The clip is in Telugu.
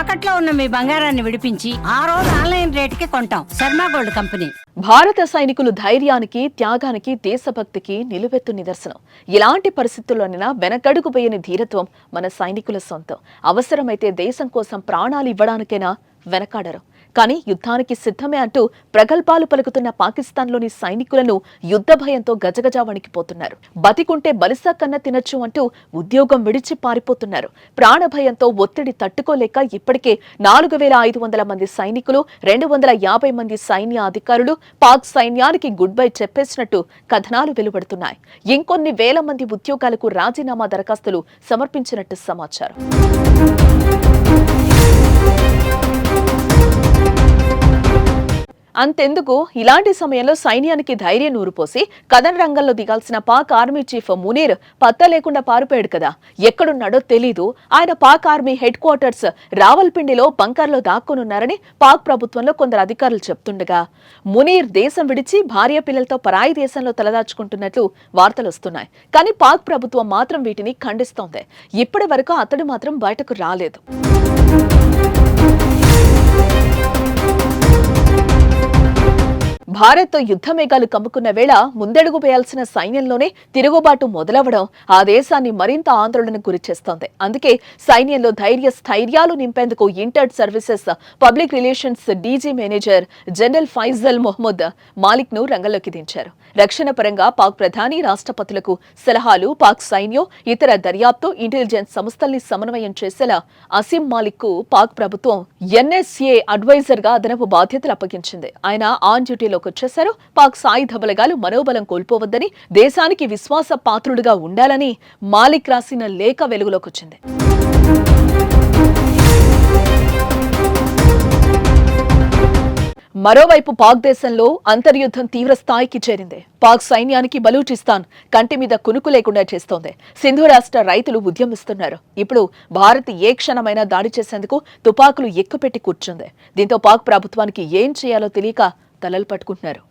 తాకట్లో ఉన్న మీ బంగారాన్ని విడిపించి ఆ రోజు ఆన్లైన్ రేటుకి కొంటాం. Sharma gold company. భారత సైనికులు ధైర్యానికి త్యాగానికి దేశభక్తికి నిలువెత్తు నిదర్శనం. ఎలాంటి పరిస్థితుల్లోనైనా వెనకడుగు వేయని ధీరత్వం మన సైనికుల సొంతం. అవసరమైతే దేశం కోసం ప్రాణాలు ఇవ్వడానికైనా వెనకాడరు. కానీ యుద్ధానికి సిద్ధమే అంటూ ప్రగల్భాలు పలుకుతున్న పాకిస్తాన్లోని సైనికులను యుద్ధ భయంతో గజగజ వణికిపోతున్నారు. బతికుంటే బలిసా కన్న తినొచ్చు అంటూ ఉద్యోగం విడిచి పారిపోతున్నారు. ప్రాణ భయంతో ఒత్తిడి తట్టుకోలేక ఇప్పటికే నాలుగు వేల ఐదు వందల మంది సైనికులు రెండు వందల యాభై మంది సైన్య అధికారులు పాక్ సైన్యానికి గుడ్ బై చెప్పేసినట్టు కథనాలు వెలువడుతున్నాయి. ఇంకొన్ని వేల మంది ఉద్యోగాలకు రాజీనామా దరఖాస్తులు సమర్పించినట్టు సమాచారం. అంతెందుకు ఇలాంటి సమయంలో సైన్యానికి ధైర్యం నూరుపోసి కథన రంగంలో దిగాల్సిన పాక్ ఆర్మీ చీఫ్ మునీర్ పత్త లేకుండా పారిపోయాడు కదా. ఎక్కడున్నాడో తెలీదు. ఆయన పాక్ ఆర్మీ హెడ్ క్వార్టర్స్ రావల్పిండిలో బంకర్లో దాక్కునున్నారని పాక్ ప్రభుత్వంలో కొందరు అధికారులు చెప్తుండగా. మునీర్ దేశం విడిచి భార్య పిల్లలతో పరాయి దేశంలో తలదాచుకుంటున్నట్లు వార్తలు వస్తున్నాయి. కానీ పాక్ ప్రభుత్వం మాత్రం వీటిని ఖండిస్తోంది. ఇప్పటి వరకు అతడు మాత్రం బయటకు రాలేదు. భారత్తో యుద్ధ మేఘాలు కమ్ముకున్న వేళ ముందడుగు వేయాల్సిన సైన్యంలోనే తిరుగుబాటు మొదలవడం ఆ దేశాన్ని మరింత ఆందోళనకు గురిచేస్తోంది. అందుకే సైన్యంలో ధైర్య స్థైర్యాలు నింపేందుకు Inter Services Public Relations DG manager general Faisal Mohammad మాలిక్ను రంగంలోకి దించారు. రక్షణ పరంగా పాక్ ప్రధాని రాష్ట్రపతులకు సలహాలు పాక్ సైన్యం ఇతర దర్యాప్తు ఇంటెలిజెన్స్ సంస్థల్ని సమన్వయం చేసేలా అసీం మాలిక్కు పాక్ ప్రభుత్వం ఎన్ఎస్ఏ అడ్వైజర్గా అదనపు బాధ్యతలు అప్పగించింది. ఆయన ఆన్ డ్యూటీలోకి వచ్చేశారు పాక్ సాయుధ బలగాలు మనోబలం కోల్పోవద్దని దేశానికి విశ్వాస పాత్రుడుగా ఉండాలని మాలిక్ రాసిన లేఖ వెలుగులోకొచ్చింది. మరోవైపు పాక్ దేశంలో అంతర్యుద్ధం తీవ్ర స్థాయికి చేరింది. పాక్ సైన్యానికి బలూచిస్తాన్ కంటి మీద కునుకు లేకుండా చేస్తోంది. సింధు రాష్ట్ర రైతులు ఉద్యమిస్తున్నారు. ఇప్పుడు భారత్ ఏ క్షణమైనా దాడి చేసేందుకు తుపాకులు ఎక్కుపెట్టి కూర్చుంది. దీంతో పాక్ ప్రభుత్వానికి ఏం చేయాలో తెలియక తలలు పట్టుకుంటున్నారు.